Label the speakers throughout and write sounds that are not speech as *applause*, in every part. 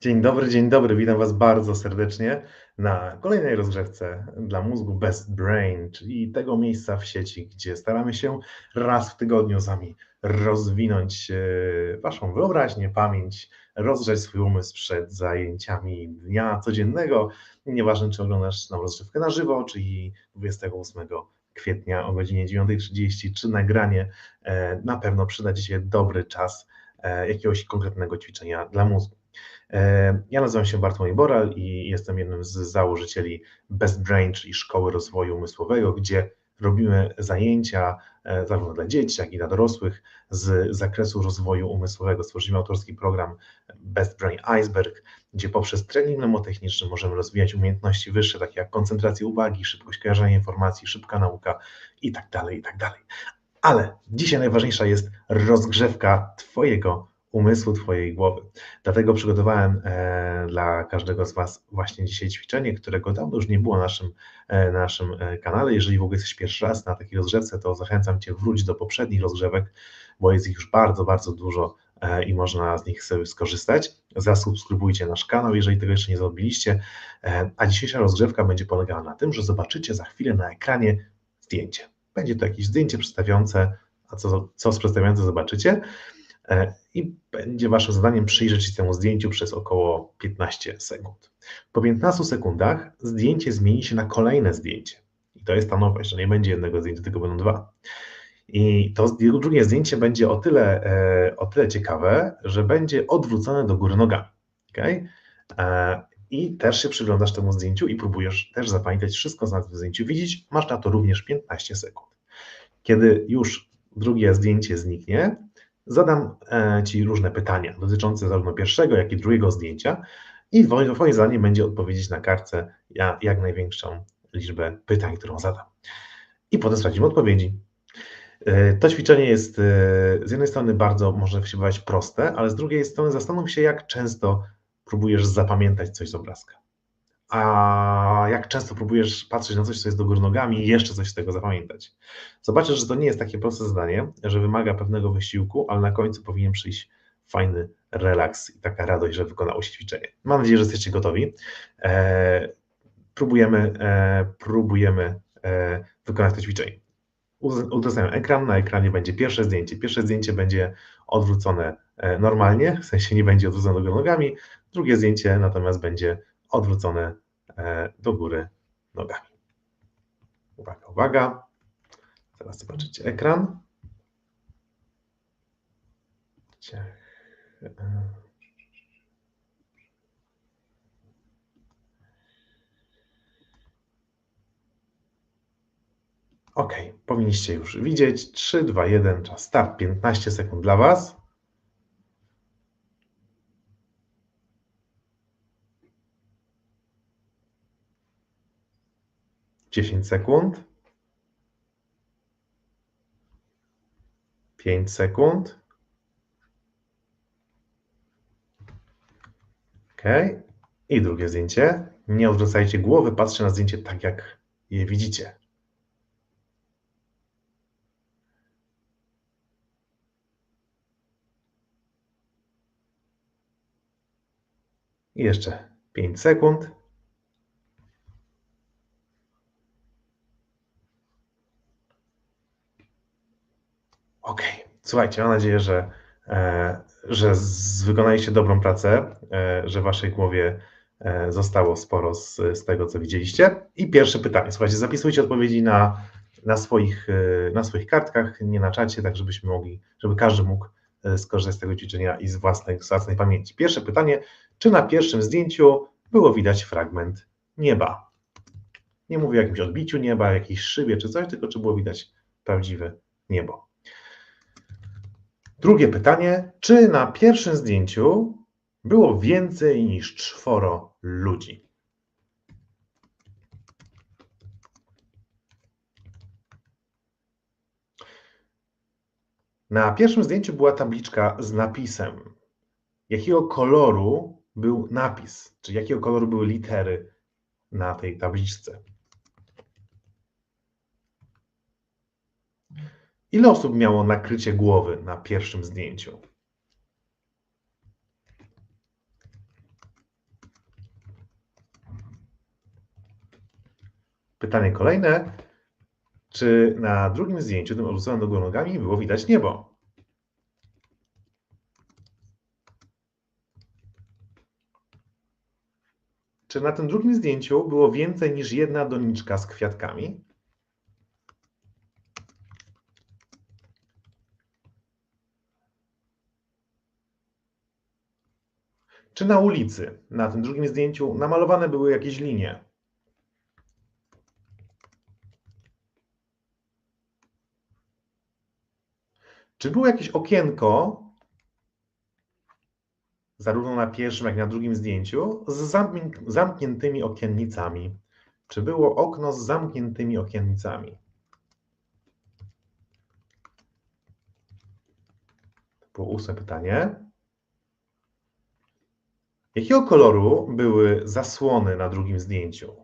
Speaker 1: Dzień dobry, dzień dobry. Witam Was bardzo serdecznie na kolejnej rozgrzewce dla mózgu Best Brain, czyli tego miejsca w sieci, gdzie staramy się raz w tygodniu z Wami rozwinąć e, Waszą wyobraźnię, pamięć, rozgrzać swój umysł przed zajęciami dnia codziennego. Nieważne, czy oglądasz nam rozgrzewkę na żywo, czyli 28 kwietnia o godzinie 9.30, czy nagranie, e, na pewno przyda Ci się dobry czas e, jakiegoś konkretnego ćwiczenia dla mózgu. E, ja nazywam się Bartłomiej Boral i jestem jednym z założycieli Best Brain, czyli Szkoły Rozwoju Umysłowego, gdzie robimy zajęcia e, zarówno dla dzieci, jak i dla dorosłych z zakresu rozwoju umysłowego. Stworzyliśmy autorski program Best Brain Iceberg, gdzie poprzez trening mnemotechniczny możemy rozwijać umiejętności wyższe, takie jak koncentracja uwagi, szybkość kojarzenia informacji, szybka nauka i tak dalej, i tak dalej. Ale dzisiaj najważniejsza jest rozgrzewka Twojego umysłu, Twojej głowy. Dlatego przygotowałem e, dla każdego z Was właśnie dzisiaj ćwiczenie, którego dawno już nie było na naszym, e, na naszym e, kanale. Jeżeli w ogóle jesteś pierwszy raz na takiej rozgrzewce, to zachęcam Cię wróć do poprzednich rozgrzewek, bo jest ich już bardzo, bardzo dużo i można z nich sobie skorzystać. Zasubskrybujcie nasz kanał, jeżeli tego jeszcze nie zrobiliście. A dzisiejsza rozgrzewka będzie polegała na tym, że zobaczycie za chwilę na ekranie zdjęcie. Będzie to jakieś zdjęcie przedstawiające, a co, co z przedstawiające zobaczycie. E, i będzie Waszym zadaniem przyjrzeć się temu zdjęciu przez około 15 sekund. Po 15 sekundach zdjęcie zmieni się na kolejne zdjęcie. I to jest ta nowość, że nie będzie jednego zdjęcia, tylko będą dwa. I to drugie zdjęcie będzie o tyle, e, o tyle ciekawe, że będzie odwrócone do góry nogami. Okay? E, I też się przyglądasz temu zdjęciu i próbujesz też zapamiętać wszystko co na tym zdjęciu. Widzieć, masz na to również 15 sekund. Kiedy już drugie zdjęcie zniknie, zadam e, Ci różne pytania dotyczące zarówno pierwszego, jak i drugiego zdjęcia i Twoje zadanie będzie odpowiedzieć na kartce jak największą liczbę pytań, którą zadam. I potem sprawdzimy odpowiedzi. E, to ćwiczenie jest e, z jednej strony bardzo, może się wydawać proste, ale z drugiej strony zastanów się, jak często próbujesz zapamiętać coś z obrazka. A jak często próbujesz patrzeć na coś, co jest do góry nogami i jeszcze coś z tego zapamiętać. Zobaczysz, że to nie jest takie proste zadanie, że wymaga pewnego wysiłku, ale na końcu powinien przyjść fajny relaks i taka radość, że wykonało się ćwiczenie. Mam nadzieję, że jesteście gotowi. E, próbujemy e, próbujemy e, wykonać to ćwiczenie. Udostępniam ekran, na ekranie będzie pierwsze zdjęcie. Pierwsze zdjęcie będzie odwrócone e, normalnie, w sensie nie będzie odwrócone do nogami. Drugie zdjęcie natomiast będzie odwrócone e, do góry nogami. Uwaga, uwaga. Teraz zobaczycie ekran. OK, powinniście już widzieć. 3, 2, 1, czas start. 15 sekund dla Was. 10 sekund. 5 sekund. OK. I drugie zdjęcie. Nie odwracajcie głowy, patrzcie na zdjęcie tak, jak je widzicie. I jeszcze 5 sekund. OK, słuchajcie, mam nadzieję, że, e, że wykonaliście dobrą pracę, e, że w waszej głowie e, zostało sporo z, z tego, co widzieliście. I pierwsze pytanie. Słuchajcie, zapisujcie odpowiedzi na, na, swoich, na swoich kartkach, nie na czacie, tak żebyśmy mogli, żeby każdy mógł skorzystać z tego ćwiczenia i z własnej, z własnej pamięci. Pierwsze pytanie, czy na pierwszym zdjęciu było widać fragment nieba? Nie mówię o jakimś odbiciu nieba, jakiejś szybie czy coś, tylko czy było widać prawdziwe niebo. Drugie pytanie. Czy na pierwszym zdjęciu było więcej niż czworo ludzi? Na pierwszym zdjęciu była tabliczka z napisem. Jakiego koloru był napis, czy jakiego koloru były litery na tej tabliczce? Ile osób miało nakrycie głowy na pierwszym zdjęciu? Pytanie kolejne. Czy na drugim zdjęciu, tym odrzuconym do góry nogami, było widać niebo? Czy na tym drugim zdjęciu było więcej niż jedna doniczka z kwiatkami? Czy na ulicy, na tym drugim zdjęciu, namalowane były jakieś linie? Czy było jakieś okienko, zarówno na pierwszym, jak i na drugim zdjęciu, z zamkniętymi okiennicami? Czy było okno z zamkniętymi okiennicami? To było ósme pytanie. Jakiego koloru były zasłony na drugim zdjęciu?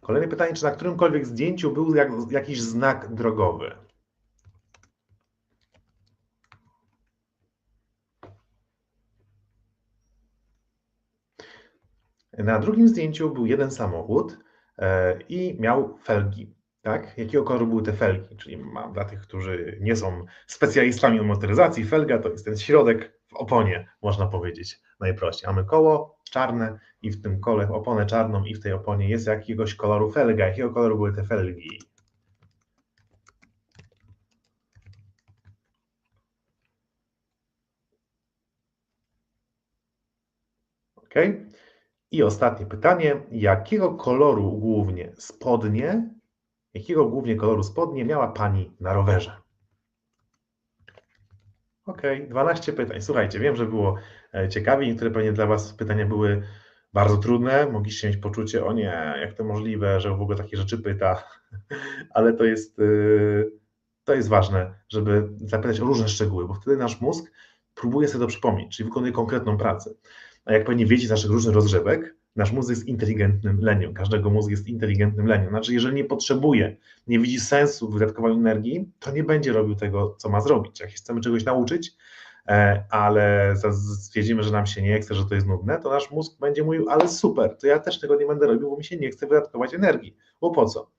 Speaker 1: Kolejne pytanie, czy na którymkolwiek zdjęciu był jak, jakiś znak drogowy? Na drugim zdjęciu był jeden samochód e, i miał felgi. Tak? Jakiego koloru były te felgi? Czyli mam dla tych, którzy nie są specjalistami od motoryzacji, felga to jest ten środek w oponie, można powiedzieć najprościej. Mamy koło czarne i w tym kole oponę czarną i w tej oponie jest jakiegoś koloru felga. Jakiego koloru były te felgi? Ok. I ostatnie pytanie. Jakiego koloru głównie spodnie, jakiego głównie koloru spodnie miała Pani na rowerze? Ok, 12 pytań. Słuchajcie, wiem, że było e, ciekawie. Niektóre pewnie dla Was pytania były bardzo trudne. Mogliście mieć poczucie, o nie, jak to możliwe, że w ogóle takie rzeczy pyta. *laughs* Ale to jest, e, to jest ważne, żeby zapytać o różne szczegóły, bo wtedy nasz mózg próbuje sobie to przypomnieć, czyli wykonuje konkretną pracę. A jak pewnie wiecie z naszych różnych rozgrzewek, nasz mózg jest inteligentnym leniem. Każdego mózg jest inteligentnym leniem. Znaczy, jeżeli nie potrzebuje, nie widzi sensu w wydatkowaniu energii, to nie będzie robił tego, co ma zrobić. Jak chcemy czegoś nauczyć, e, ale stwierdzimy, że nam się nie chce, że to jest nudne, to nasz mózg będzie mówił, ale super, to ja też tego nie będę robił, bo mi się nie chce wydatkować energii. Bo po co?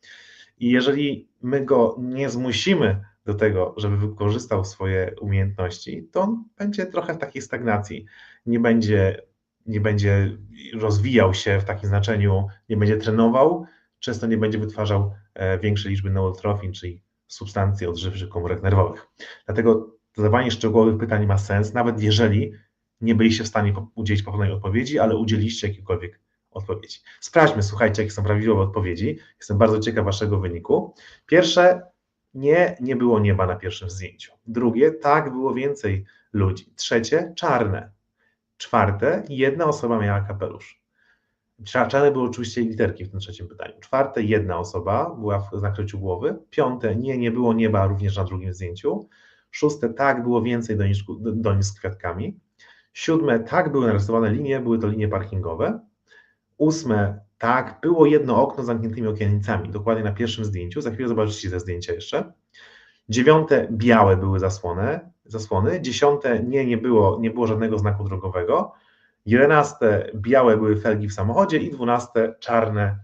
Speaker 1: I jeżeli my go nie zmusimy do tego, żeby wykorzystał swoje umiejętności, to on będzie trochę w takiej stagnacji. Nie będzie nie będzie rozwijał się w takim znaczeniu, nie będzie trenował, często nie będzie wytwarzał e, większej liczby neurotrofin, czyli substancji odżywczych komórek nerwowych. Dlatego zadawanie szczegółowych pytań ma sens, nawet jeżeli nie byliście w stanie udzielić poprawnej odpowiedzi, ale udzieliście jakiejkolwiek odpowiedzi. Sprawdźmy, słuchajcie, jakie są prawidłowe odpowiedzi. Jestem bardzo ciekaw waszego wyniku. Pierwsze, nie, nie było nieba na pierwszym zdjęciu. Drugie, tak, było więcej ludzi. Trzecie, czarne. Czwarte, jedna osoba miała kapelusz. Czarne były oczywiście literki w tym trzecim pytaniu. Czwarte, jedna osoba była w nakryciu głowy. Piąte, nie, nie było nieba również na drugim zdjęciu. Szóste, tak, było więcej doniczk, donic z kwiatkami. Siódme, tak, były narysowane linie, były to linie parkingowe. Ósme, tak, było jedno okno z zamkniętymi okiennicami, dokładnie na pierwszym zdjęciu. Za chwilę zobaczycie te zdjęcia jeszcze. Dziewiąte, białe były zasłony zasłony. Dziesiąte nie, nie było, nie było żadnego znaku drogowego. Jedenaste białe były felgi w samochodzie i dwunaste czarne,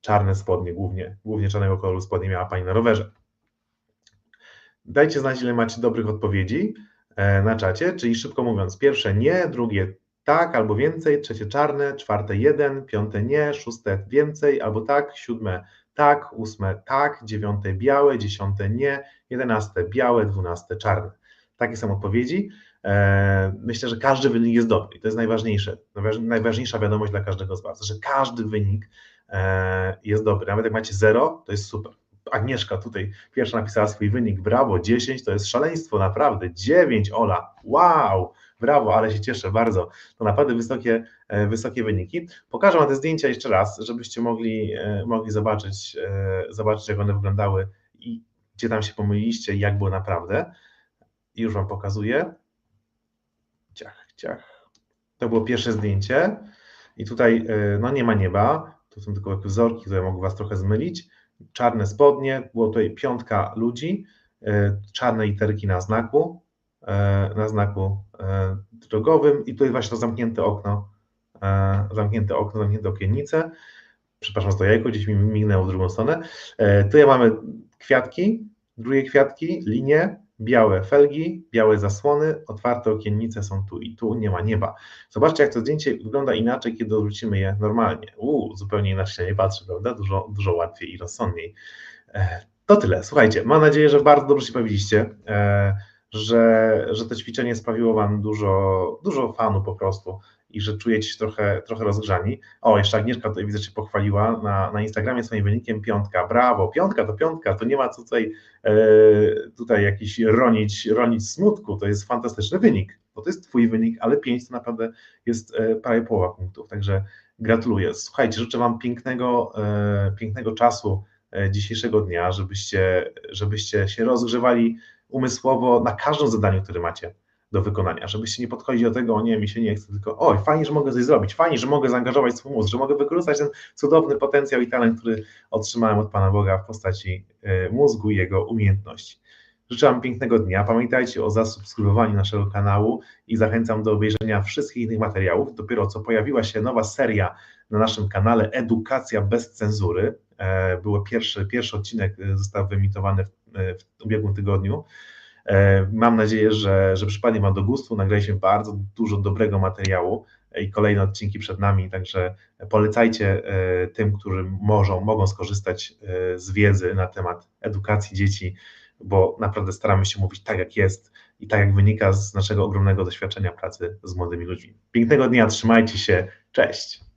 Speaker 1: czarne spodnie, głównie, głównie czarnego koloru spodnie miała Pani na rowerze. Dajcie znać, ile macie dobrych odpowiedzi e, na czacie, czyli szybko mówiąc, pierwsze nie, drugie tak albo więcej, trzecie czarne, czwarte jeden, piąte nie, szóste więcej albo tak, siódme tak, ósme tak, dziewiąte białe, dziesiąte nie, jedenaste białe, dwunaste czarne. Takie są odpowiedzi. E, myślę, że każdy wynik jest dobry i to jest najważniejsze. Najważniejsza wiadomość dla każdego z Was, że każdy wynik e, jest dobry. Nawet jak macie 0, to jest super. Agnieszka tutaj pierwsza napisała swój wynik, brawo, 10 to jest szaleństwo, naprawdę, 9 Ola, wow, brawo, ale się cieszę bardzo, to naprawdę wysokie, e, wysokie wyniki. Pokażę Wam te zdjęcia jeszcze raz, żebyście mogli, mogli zobaczyć, zobaczyć, jak one wyglądały i gdzie tam się pomyliliście i jak było naprawdę. I już Wam pokazuję. Ciach, ciach. To było pierwsze zdjęcie. I tutaj e, no nie ma nieba, to są tylko wzorki, które mogą Was trochę zmylić. Czarne spodnie, było tutaj piątka ludzi, czarne literki na znaku, na znaku drogowym i tutaj właśnie to zamknięte okno, zamknięte okno, zamknięte okiennice, przepraszam za to jajko, gdzieś mi mignęło w drugą stronę. Tutaj mamy kwiatki, drugie kwiatki, linie, białe felgi, białe zasłony, otwarte okiennice są tu i tu, nie ma nieba. Zobaczcie, jak to zdjęcie wygląda inaczej, kiedy odwrócimy je normalnie. Uuu, zupełnie inaczej się nie patrzy, prawda? Dużo, dużo łatwiej i rozsądniej. E, to tyle. Słuchajcie, mam nadzieję, że bardzo dobrze się bawiliście, e, że, że to ćwiczenie sprawiło Wam dużo, dużo fanu po prostu i że czujecie się trochę, trochę rozgrzani. O, jeszcze Agnieszka tutaj widzę, się pochwaliła na, na Instagramie swoim wynikiem piątka. Brawo, piątka to piątka, to nie ma tutaj, e, tutaj jakiś ronić, ronić smutku, to jest fantastyczny wynik, bo to jest Twój wynik, ale pięć to naprawdę jest e, prawie połowa punktów, także gratuluję. Słuchajcie, życzę Wam pięknego, e, pięknego czasu dzisiejszego dnia, żebyście, żebyście się rozgrzewali umysłowo na każdym zadaniu, które macie do wykonania, żebyście nie podchodzili do tego, o nie, mi się nie chce, tylko oj, fajnie, że mogę coś zrobić, fajnie, że mogę zaangażować swój mózg, że mogę wykorzystać ten cudowny potencjał i talent, który otrzymałem od Pana Boga w postaci e, mózgu i jego umiejętności. Życzę Wam pięknego dnia. Pamiętajcie o zasubskrybowaniu naszego kanału i zachęcam do obejrzenia wszystkich innych materiałów. Dopiero co pojawiła się nowa seria na naszym kanale Edukacja bez cenzury. E, Był pierwszy, pierwszy odcinek e, został wyemitowany w, w ubiegłym tygodniu. E, mam nadzieję, że, że przypadnie Wam do gustu. Nagraliśmy bardzo dużo dobrego materiału i kolejne odcinki przed nami, także polecajcie e, tym, którzy możą, mogą skorzystać e, z wiedzy na temat edukacji dzieci, bo naprawdę staramy się mówić tak, jak jest i tak, jak wynika z naszego ogromnego doświadczenia pracy z młodymi ludźmi. Pięknego dnia, trzymajcie się, cześć!